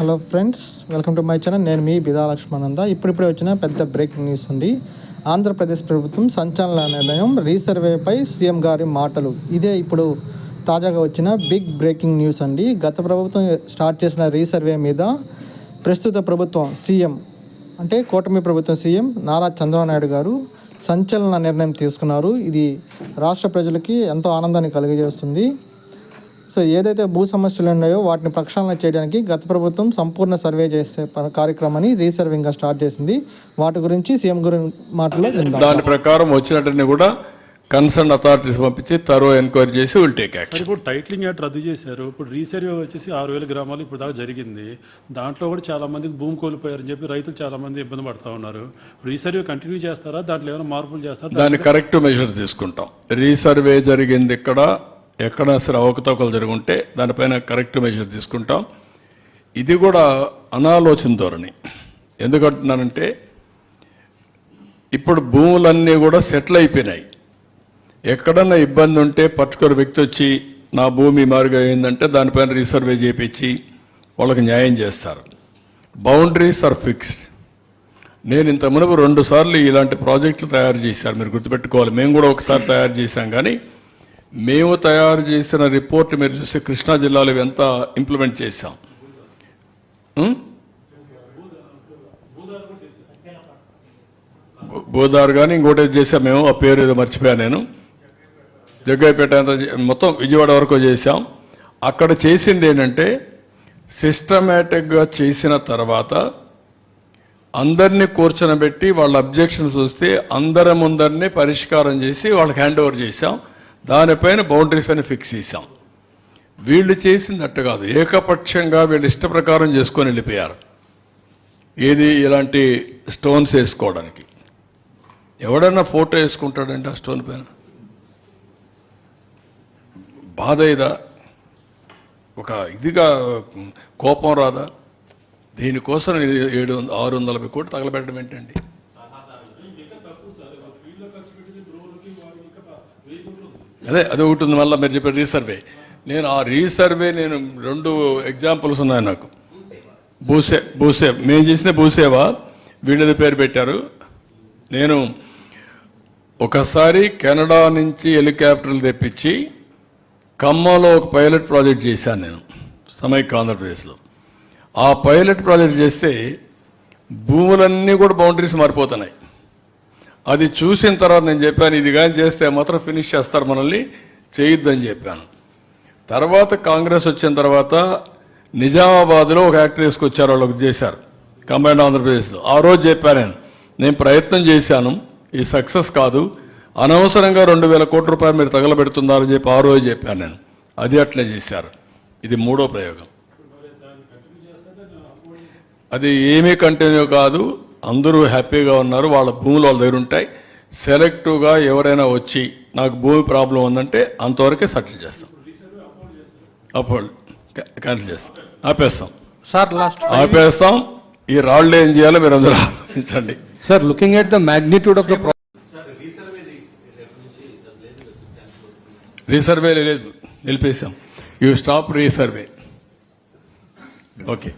Hello friends welcome to my channel. నేను మీ బిదా లక్ష్మణంద. ఇప్పుడిప్పుడే వచ్చిన పెద్ద బ్రేకింగ్ న్యూస్ అండి. ఆంధ్రప్రదేశ్ ప్రభుత్వం సంచలన నిర్ణయం రీసర్వేపై సీఎం గారి మాటలు. ఇదే ఇప్పుడు తాజాగా వచ్చిన బిగ్ బ్రేకింగ్ న్యూస్ అండి. గత ప్రభుత్వం స్టార్ట్ చేసిన రీసర్వే మీద ప్రస్తుత ప్రభుత్వం సీఎం అంటే కూటమి ప్రభుత్వం సీఎం నారా చంద్రబాబు నాయుడు గారు సంచలన నిర్ణయం తీసుకున్నారు. ఇది రాష్ట్ర ప్రజలకి ఎంతో ఆనందాన్ని కలిగజేస్తుంది. సో ఏదైతే భూ సమస్యలు ఉన్నాయో వాటిని ప్రక్షాళన చేయడానికి గత ప్రభుత్వం సంపూర్ణ సర్వే చేసే ప- కార్యక్రమాన్ని రీసర్వింగ్గా స్టార్ట్ చేసింది. వాటి గురించి సీఎం గురి మాటలో దాని ప్రకారం వచ్చినట్టుని కూడా కన్సర్న్ అథారిటీస్ పంపించి తరో ఎంక్వైరీ చేసి విల్ టేక్ యాక్షన్ ఇప్పుడు టైటిలింగ్ యాక్ట్ రద్దు చేశారు. ఇప్పుడు రీసర్వే వచ్చేసి ఆరు వేల గ్రామాలు ఇప్పుడు దాకా జరిగింది. దాంట్లో కూడా చాలా మందికి భూమి కోల్పోయారని చెప్పి రైతులు చాలా మంది ఇబ్బంది పడతా ఉన్నారు. రీసర్వే కంటిన్యూ చేస్తారా? దాంట్లో ఏమైనా మార్పులు చేస్తారా? దాని కరెక్ట్ మెజర్ తీసుకుంటాం. రీసర్వే జరిగింది ఇక్కడ ఎక్కడ సరే అవకతవకలు జరుగుంటే దానిపైన కరెక్ట్ మెజర్ తీసుకుంటాం. ఇది కూడా అనాలోచన ధోరణి. ఎందుకంటున్నానంటే ఇప్పుడు భూములన్నీ కూడా సెటిల్ అయిపోయినాయి. ఎక్కడన్నా ఇబ్బంది ఉంటే పర్టికులర్ వ్యక్తి వచ్చి నా భూమి మారుగా అయిందంటే దానిపైన రీసర్వే చేపించి వాళ్ళకి న్యాయం చేస్తారు. బౌండరీస్ ఆర్ ఫిక్స్డ్ నేను ఇంత మునుపు రెండు సార్లు ఇలాంటి ప్రాజెక్టులు తయారు చేశారు. మీరు గుర్తుపెట్టుకోవాలి. మేము కూడా ఒకసారి తయారు చేశాం కానీ మేము తయారు చేసిన రిపోర్ట్ మీరు చూస్తే కృష్ణా జిల్లాలో ఎంత ఇంప్లిమెంట్ చేశాం? గోదావరి కానీ ఇంకోటి చేసాం మేము ఆ పేరు ఏదో మర్చిపోయాను నేను. జగ్గైపేట అంత మొత్తం విజయవాడ వరకు చేశాం. అక్కడ చేసింది ఏంటంటే సిస్టమేటిక్గా చేసిన తర్వాత అందరినీ కూర్చొనబెట్టి వాళ్ళ అబ్జెక్షన్స్ వస్తే అందరి ముందరినీ పరిష్కారం చేసి వాళ్ళకి హ్యాండ్ ఓవర్ చేశాం. దానిపైన బౌండరీస్ అని ఫిక్స్ చేశాం. వీళ్ళు చేసింది కాదు. ఏకపక్షంగా వీళ్ళు ఇష్ట ప్రకారం చేసుకొని వెళ్ళిపోయారు. ఏది ఇలాంటి స్టోన్స్ వేసుకోవడానికి? ఎవడన్నా ఫోటో వేసుకుంటాడంటే ఆ స్టోన్ పైన? బాధ ఇదా? ఒక ఇదిగా కోపం రాదా? దీనికోసం ఏడు వంద- ఆరు వందల యాభై కోట్లు తగలబెట్టడం ఏంటండి? అదే అది ఒకటి ఉంది మళ్ళీ మీరు చెప్పే రీసర్వే నేను ఆ రీసర్వే నేను రెండు ఎగ్జాంపుల్స్ ఉన్నాయి నాకు. భూసే భూసే. మేము చేసిన భూసేవ వీళ్ళది పేరు పెట్టారు. నేను ఒకసారి కెనడా నుంచి హెలికాప్టర్లు తెప్పించి ఖమ్మంలో ఒక పైలట్ ప్రాజెక్ట్ చేశాను నేను సమైక్య ఆంధ్రప్రదేశ్లో. ఆ పైలట్ ప్రాజెక్ట్ చేస్తే భూములన్నీ కూడా బౌండరీస్ మారిపోతున్నాయి. అది చూసిన తర్వాత నేను చెప్పాను ఇది కానీ చేస్తే మాత్రం ఫినిష్ చేస్తారు మనల్ని చేయొద్దని చెప్పాను. తర్వాత కాంగ్రెస్ వచ్చిన తర్వాత నిజామాబాద్లో ఒక యాక్ట్ వచ్చారు వాళ్ళకి చేశారు కంబైండ్ ఆంధ్రప్రదేశ్లో. ఆ రోజు చెప్పాను నేను నేను ప్రయత్నం చేశాను ఈ సక్సెస్ కాదు అనవసరంగా రెండు వేల కోట్ల రూపాయలు మీరు తగలబెడుతున్నారని చెప్పి ఆ రోజు చెప్పాను నేను. అది అట్లే చేశారు. ఇది మూడో ప్రయోగం. అది ఏమీ కంటిన్యూ కాదు అందరూ హ్యాపీగా ఉన్నారు వాళ్ళ భూములు వాళ్ళ దగ్గర ఉంటాయి. సెలెక్టివ్గా ఎవరైనా వచ్చి నాకు భూమి ప్రాబ్లం ఉందంటే అంతవరకే సెటిల్ చేస్తాం. అప్పుడు క్యాన్సిల్ చేస్తాం. ఆపేస్తాం. Sir, last. ఆపేస్తాం. ఈ రాళ్ళు ఏం చేయాలో మీరు అందరూ ఆలోచించండి. looking at the magnitude of the pro- resurvey లేదు నిలిపేశాం. You stop resurvey okay